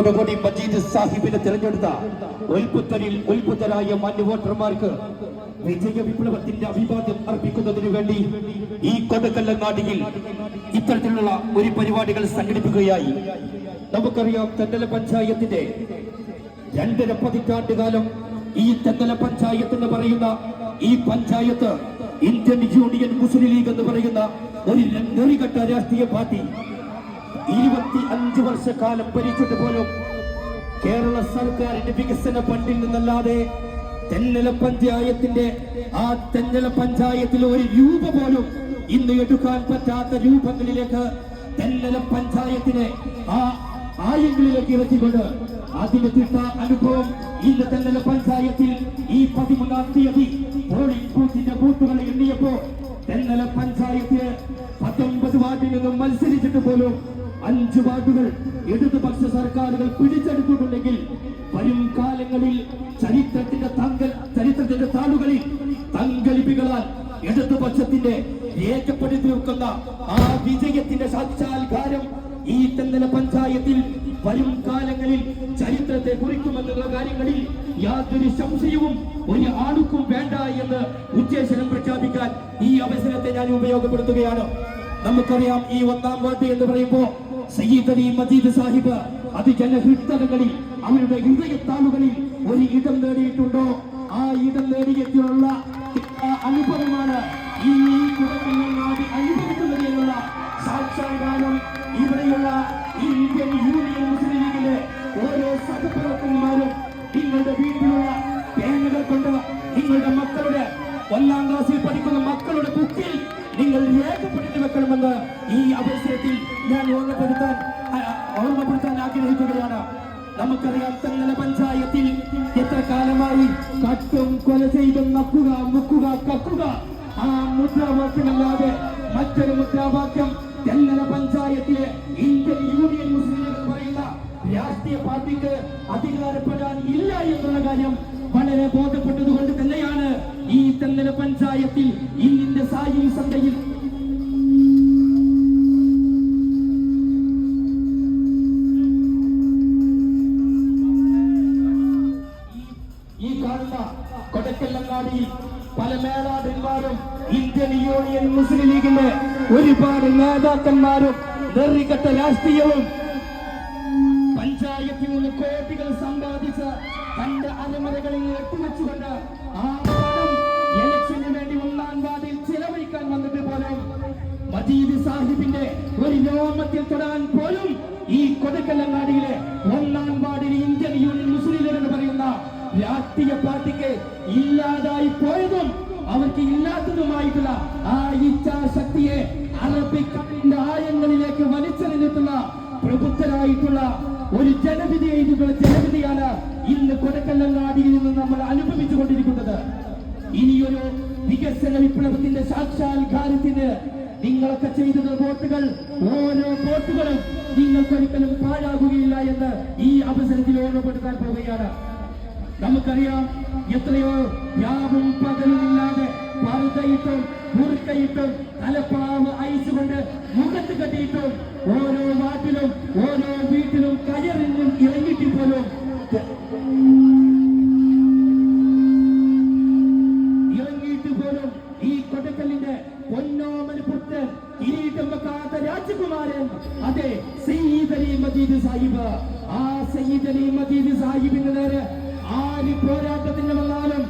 അതോടുകൂടി മജീദ് സാഹിബിനെ തിരഞ്ഞെടുത്ത ഒൽപുത്തരിൽ ഒൽപുത്തരായ മാന്യ വോട്ടർമാർക്ക് വിജയ വിപ്ലവത്തിന്റെ അഭിവാദ്യം അർപ്പിക്കുന്നതിന് വേണ്ടി ഈ കൊടക്കല്ലങ്ങാടിയിൽ ഇത്തരത്തിലുള്ള ഒരു പരിപാടികൾ സംഘടിപ്പിക്കുകയായി. നമുക്കറിയാം തെന്നല പഞ്ചായത്തിന്റെ രണ്ടര പതിറ്റാണ്ട് കാലം ഈ തെന്നല പഞ്ചായത്ത് എന്ന് പറയുന്ന ഈ panchayat Indian Union Muslim League എന്ന് പറയുന്ന ഒരു നെറികെട്ട രാഷ്ട്രീയ പാർട്ടി ഇരുപത്തി അഞ്ച് വർഷക്കാലം ഭരിച്ചിട്ട് പോലും കേരള സർക്കാരിന്റെ വികസന ഫണ്ടിൽ നിന്നല്ലാതെ തെന്നല പഞ്ചായത്തിന്റെ ആ തെന്നല പഞ്ചായത്തിൽ ഒരു രൂപ പോലും ഇന്ന് എടുക്കാൻ പറ്റാത്ത രൂപങ്ങളിലേക്ക് തെന്നല പഞ്ചായത്തിനെ ആ ആയങ്ങളിലേക്ക് ഇറക്കിക്കൊണ്ട് അതിന് തിട്ട അനുഭവം ഇന്ന് തെന്നല പഞ്ചായത്തിൽ ഈ പതിമൂന്നാം തീയതി പോളിംഗ് ബൂത്തിന്റെ ബൂത്തുകൾ എണ്ണിയപ്പോ തെന്നല പഞ്ചായത്തിന് വാർഡിൽ നിന്നും മത്സരിച്ചിട്ട് പോലും അഞ്ച് വാർഡുകൾ ഇടതുപക്ഷ സർക്കാരുകൾ പിടിച്ചെടുത്തിട്ടുണ്ടെങ്കിൽ വരും കാലങ്ങളിൽ ചരിത്രത്തിന്റെ തങ്കൽ ചരിത്രത്തിന്റെ താളുകളിൽ തങ്കലിപ്പികളാൽ ഇടതുപക്ഷത്തിന്റെ രേഖപ്പെടുത്തി നിൽക്കുന്ന ആ വിജയത്തിന്റെ സാക്ഷാത്കാരം ഈ തെന്നല പഞ്ചായത്തിൽ വരും കാലങ്ങളിൽ ചരിത്രത്തെ കുറിക്കുമെന്നുള്ള കാര്യങ്ങളിൽ യാതൊരു സംശയവും ഒരു ആണുക്കും വേണ്ട എന്ന് ഉദ്ദേശനം പ്രഖ്യാപിക്കാൻ ഈ അവസരത്തെ ഞാൻ ഉപയോഗപ്പെടുത്തുകയാണ്. നമുക്കറിയാം ഈ ഒന്നാം വാർഡ് എന്ന് പറയുമ്പോ സയ്യിദ് മജീദ് സാഹിബ് അത് ജനഹൃദയങ്ങളിൽ അവരുടെ ഹൃദയത്താളുകളിൽ ഒരു ഇടം നേടിയിട്ടുണ്ടോ? ആ ഇടം നേടിയുള്ള അനുഭവമാണ് ഈ കുടക്കണ്ണാടി ഞാൻ ഓർമ്മപ്പെടുത്താൻ ഓർമ്മപ്പെടുത്താൻ ആഗ്രഹിക്കുകയാണ്. നമുക്കറിയാം തങ്ങളെ പഞ്ചായത്തിൽ എത്ര കാലമായി കട്ടും കൊല ചെയ്തും നക്കുക മുക്കുക കക്കുക. ആ മുദ്രാവാക്യമല്ലാതെ മറ്റൊരു മുദ്രാവാക്യം തെന്നല പഞ്ചായത്തിലെ ഇന്ത്യൻ യൂണിയൻ മുസ്ലിം പറയുന്ന രാഷ്ട്രീയ പാർട്ടിക്ക് അധികാരപ്പെടാൻ ഇല്ല എന്നുള്ള കാര്യം വളരെ ബോധപ്പെട്ടതുകൊണ്ട് തന്നെയാണ് ഈ തെന്നല പഞ്ചായത്തിൽ ഇന്നിന്റെ സായി സന്ധ്യയിൽ മുസ്ലിം ലീഗിന്റെ ഒരുപാട് നേതാക്കന്മാരും നെറികെട്ട രാഷ്ട്രീയവും പഞ്ചായത്തിൽ നിന്ന് കോടികൾ സമ്പാദിച്ച തന്റെ അരമനകളിൽ എത്തിവെച്ചുകൊണ്ട് ആ പണം വേണ്ടി ഒന്നാം വാർഡിൽ ചിലവഴിക്കാൻ വന്നിട്ട് പോലും മജീദ് സാഹിബിന്റെ ഒരു രോമത്തിൽ തൊടാൻ പോലും ഈ കൊടക്കല്ലങ്ങാടിയിലെ ഒന്നാം വാർഡിൽ ഇന്ത്യൻ യൂണിയൻ മുസ്ലിം ലീഗ് എന്ന് പറയുന്ന രാഷ്ട്രീയ പാർട്ടിക്ക് ഇല്ലാതായി പോയതും അവർക്ക് ഇല്ലാത്തതുമായിട്ടുള്ള ആ ഇച്ഛാശക്തിയെ അറബിക്കടലിന്റെ ആയങ്ങളിലേക്ക് വലിച്ചെറിഞ്ഞിട്ടുള്ള പ്രബുദ്ധരായിട്ടുള്ള ഒരു ജനവിധി എഴുതിയിട്ടുള്ള ജനവിധിയാണ് ഇന്ന് കൊടക്കല്ലങ്ങാടിയിൽ നിന്ന് നമ്മൾ അനുഭവിച്ചു കൊണ്ടിരിക്കുന്നത്. ഇനിയൊരു വികസന വിപ്ലവത്തിന്റെ സാക്ഷാത്കാരത്തിന് നിങ്ങളൊക്കെ ചെയ്തത് വോട്ടുകൾ ഓരോ വോട്ടുകളും നിങ്ങൾക്കൊരിക്കലും പാഴാകുകയില്ല എന്ന് ഈ അവസരത്തിൽ ഓർമ്മപ്പെടുത്താൻ പോവുകയാണ്. നമുക്കറിയാം എത്രയോ യാവും പകലും ഇല്ലാതെ പറുതയിട്ടും മുറുക്കയിട്ടും തലപ്പാവ് ഐസ് കൊണ്ട് മുഖത്ത് കെട്ടിയിട്ടും ഓരോ നാട്ടിലും ഓരോ വീട്ടിലും കയറിഞ്ഞും ഇറങ്ങിയിട്ട് പോലും. ഇറങ്ങിയിട്ട് പോലും ഈ കൊടക്കലിന്റെ പൊന്നോമന പുത്തൻ വെക്കാത്ത രാജകുമാരൻ അതെ സയ്യിദ് അലി മജീദ് സാഹിബ്. ആ സയ്യിദ് അലി മജീദ് സാഹിബിന്റെ നേരെ ആര് പോരാട്ടത്തിന്റെ വന്നാലും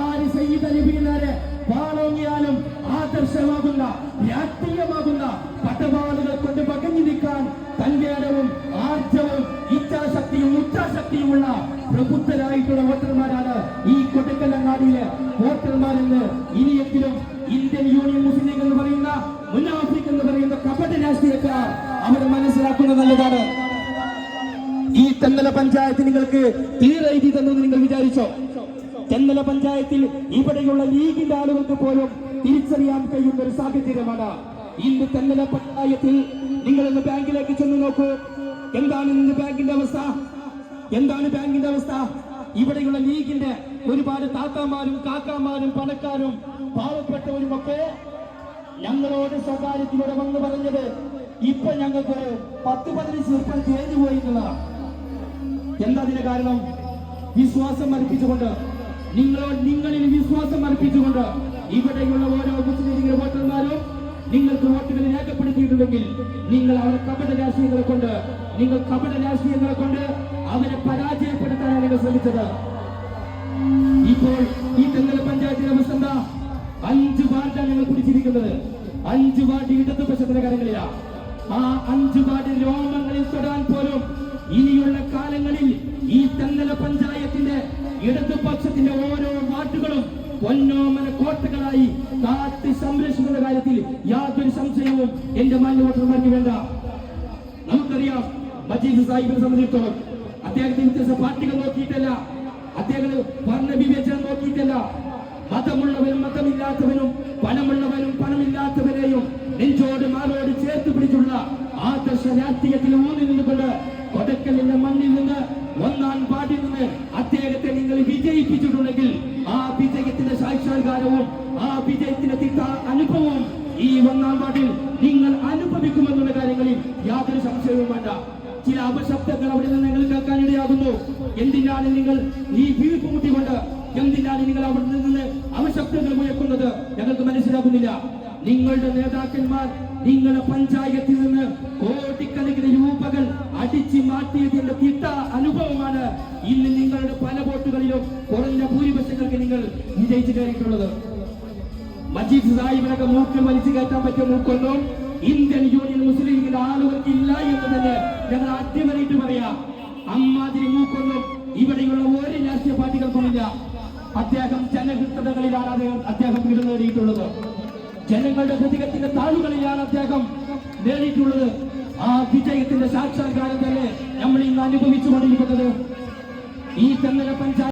ആര് സയ്യിദ് അലിബിനാരെ നേരെ പാളോങ്ങിയാലും ആദർശമാകുന്ന രാഷ്ട്രീയമാകുന്ന പട്ടവാളുകൾ കൊണ്ട് പകഞ്ഞു നിൽക്കാൻ ഇടവും ആർജവും ഇച്ഛാശക്തിയും ഉച്ചാശക്തിയുമുള്ള പ്രബുദ്ധരായിട്ടുള്ള വോട്ടർമാരാണ് ഈ കൊട്ടക്കല്ലങ്ങാടിയിലെ വോട്ടർമാരെന്ന് ഇനിയെങ്കിലും ഇന്ത്യൻ യൂണിയൻ മുസ്ലിം എന്ന് പറയുന്ന മുന്നാഫ്രിക് തെന്നല പഞ്ചായത്ത് നിങ്ങൾക്ക് തീരെഴുതി തന്നു നിങ്ങൾ വിചാരിച്ചോ? തെന്നല പഞ്ചായത്തിൽ ഇവിടെയുള്ള ലീഗിന്റെ ആളുകൾക്ക് പോലും തിരിച്ചറിയാൻ കഴിയുന്ന ഒരു സാഹചര്യമാണ്. ഇന്ന് തെന്നല പഞ്ചായത്തിൽ നിങ്ങൾ ഇന്ന് ബാങ്കിലേക്ക് ചെന്ന് നോക്കൂ. എന്താണ് ഇന്ന് ബാങ്കിന്റെ അവസ്ഥ? എന്താണ് ബാങ്കിന്റെ അവസ്ഥ? ഇവിടെയുള്ള ലീഗിന്റെ ഒരുപാട് താത്താമാരും കാക്കാമാരും പണക്കാരും പാവപ്പെട്ടവരും ഒക്കെ ഞങ്ങളോട് സ്വകാര്യത്തിലൂടെ വന്ന് പറഞ്ഞത് ഇപ്പൊ ഞങ്ങൾക്ക് പത്ത് പതിനഞ്ച് ഉൾപ്പെടുത്തി എഴുതി പോയി എന്നുള്ളതാണ്. എന്താ അതിന് കാരണം? വിശ്വാസം അർപ്പിച്ചുകൊണ്ട് നിങ്ങളോ നിങ്ങളിൽ വിശ്വാസം അർപ്പിച്ചുകൊണ്ട് ഇവിടെയുള്ള ഓരോ മുസ്ലിം വോട്ടർമാരും നിങ്ങൾക്ക് വോട്ടുകൾ രേഖപ്പെടുത്തിയിട്ടുണ്ടെങ്കിൽ നിങ്ങൾ അവരെ കപട രാഷ്ട്രീയങ്ങളെ കൊണ്ട് നിങ്ങൾ കപട രാഷ്ട്രീയങ്ങളെ കൊണ്ട് അവരെ പരാജയപ്പെടുത്താനാണ് നിങ്ങൾ ശ്രമിച്ചത്. ഇപ്പോൾ ഈ തെങ്ങല പഞ്ചായത്തിന്റെ അവസ്ഥ എന്താ? അഞ്ച് വാർഡാണ് ഞങ്ങൾ പിടിച്ചിരിക്കുന്നത്. അഞ്ച് വാർഡ് ഇടതുപക്ഷത്തിന്റെ കരങ്ങളിലാ. ആ അഞ്ച് വാർഡ് രോമങ്ങളിൽ തൊടാൻ പോലും ഇനിയുള്ള കാലങ്ങളിൽ ഈ തെങ്ങല പഞ്ചായത്തിന്റെ ഇടതുപക്ഷത്തിന്റെ ഓരോ വാർഡുകളും പൊന്നോമന കോട്ടകളായി കാത്ത് സംരക്ഷിക്കുന്ന കാര്യത്തിൽ യാതൊരു സംശയവും എന്റെ മാന്യ വോട്ടർമാർക്ക് വേണ്ട. നമുക്കറിയാം മജീദ് സാഹിബിനെ സംബന്ധിച്ചിടത്തോളം അദ്ദേഹത്തിന് വ്യത്യസ്ത പാർട്ടികൾ നോക്കിയിട്ടല്ല അദ്ദേഹം വർണ വിവേചനം നോക്കിയിട്ടല്ല. മതമുള്ളവനും മതമില്ലാത്തവനും പണമുള്ളവനും പണമില്ലാത്തവരെയും നെഞ്ചോട് മാറോട് ചേർത്ത് പിടിച്ചുള്ള ആദർശ രാഷ്ട്രീയത്തിൽ ഊന്നി നിന്നുകൊണ്ട് കൊടക്കലിന്റെ മണ്ണിൽ നിന്ന് ഒന്നാം പാട്ടിൽ നിന്ന് അദ്ദേഹത്തെ നിങ്ങൾ വിജയിപ്പിച്ചിട്ടുണ്ടെങ്കിൽ ആ വിജയത്തിന്റെ സാക്ഷാത്കാരവും ആ വിജയത്തിന്റെ തിട്ട അനുഭവവും ഈ ഒന്നാം പാട്ടിൽ നിങ്ങൾ അനുഭവിക്കുമെന്നുള്ള കാര്യങ്ങളിൽ യാതൊരു സംശയവും വേണ്ട. ചില അപശബ്ദങ്ങൾ അവിടെ നിന്ന് നിങ്ങൾ കേൾക്കാനിടയാകുന്നു എന്തിനാണ് നിങ്ങൾ ഈ വീർപ്പ് മുട്ടിക്കൊണ്ട് എന്തിനാണ് നിങ്ങൾ അവിടെ നിന്ന് അപശബ്ദങ്ങൾ മുഴക്കുന്നത്? ഞങ്ങൾക്ക് മനസ്സിലാകുന്നില്ല. നിങ്ങളുടെ നേതാക്കന്മാർ നിങ്ങളുടെ പഞ്ചായത്തിൽ നിന്ന് കോടിക്കണക്കിന് രൂപകൾ അടിച്ചു മാറ്റിയതിന്റെ തിട്ട അനുഭവമാണ് ഇന്ന് നിങ്ങളുടെ പല വോട്ടുകളിലും കുറഞ്ഞ ഭൂരിപക്ഷങ്ങൾക്ക് നിങ്ങൾ വിജയിച്ചു കയറിയിട്ടുള്ളത്. മജീദ് സാഹിബിനൊക്കെ മൂക്കിൽ വലിച്ചു കയറ്റാൻ പറ്റിയ മൂക്കൊന്നും ഇന്ത്യൻ യൂണിയൻ മുസ്ലിം ലീഗിന്റെ ആളുകൾക്ക് ഇല്ല എന്ന് തന്നെ ഞങ്ങൾ അടിമറിയിട്ട് പറയാം. അമ്മാതിരി മൂക്കൊന്നും ഇവിടെയുള്ള ഒരു രാഷ്ട്രീയ പാർട്ടികൾക്കുമില്ല. അദ്ദേഹം ജനഹൃദയങ്ങളിലാണ് അദ്ദേഹം വീട് നേടിയിട്ടുള്ളത് ജനങ്ങളുടെ ഹൃദയത്തിന്റെ താളുകളിലാണ് അദ്ദേഹം നേടിയിട്ടുള്ളത്. ആ വിജയത്തിന്റെ സാക്ഷാത്കാരം തന്നെ നമ്മൾ ഇന്ന് അനുഭവിച്ചുകൊണ്ടിരിക്കുന്നത്. ഈ തെന്നല പഞ്ചായത്ത്